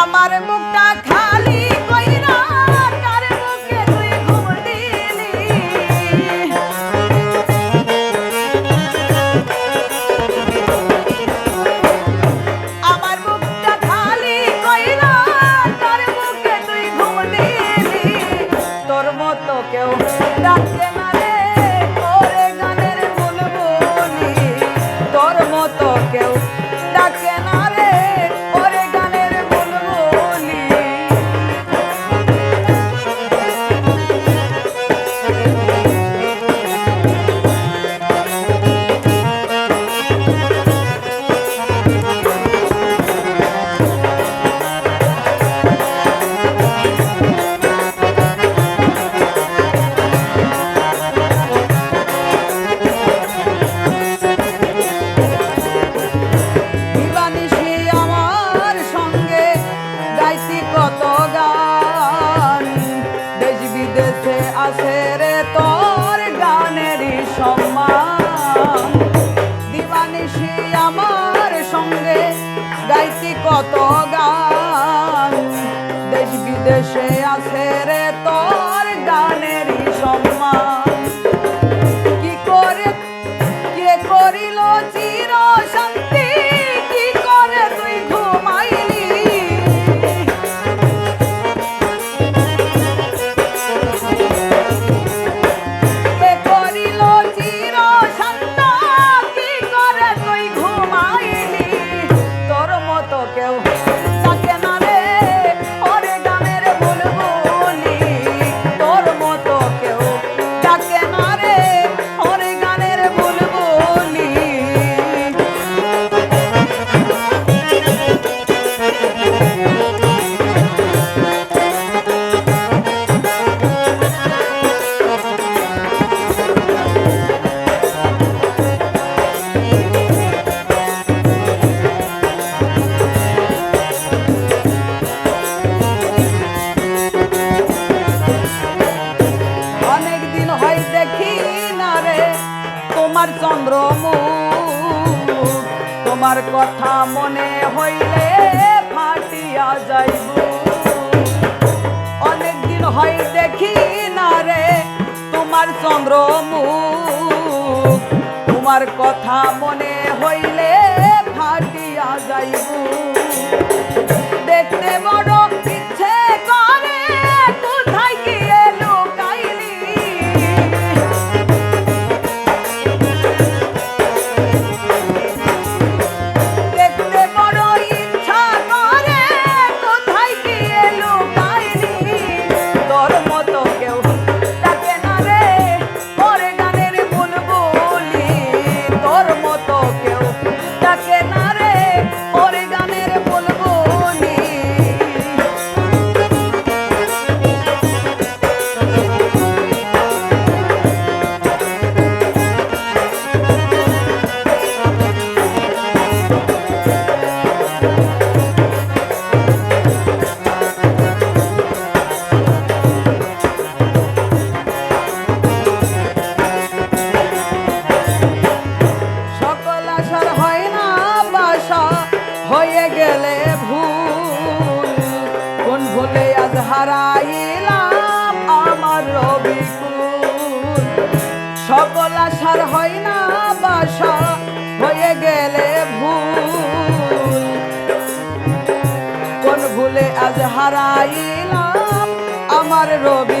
আমার মুখটা খালি কইরা কার মুখে তুই ঘুম দিলি। আমার মুখটা খালি কইরা কার মুখে তুই ঘুম দিলি। তোর মতো কেউ ডাকে সম্মান। সে আমার সঙ্গে গাইছি কত গান। দেশ বিদেশে আছে রে তোর তোমার কথা মনে হইলে ফাটিয়া যাইব। অনেকদিন হয় দেখি না রে তোমার চন্দ্রমুখ। তোমার কথা মনে হইলে হারাইলাম আমার রবিকুল সকল আশার হয় না বাসা, হয়ে গেলে ভুল। কোন ভুলে আজ হারাইলাম আমার রবি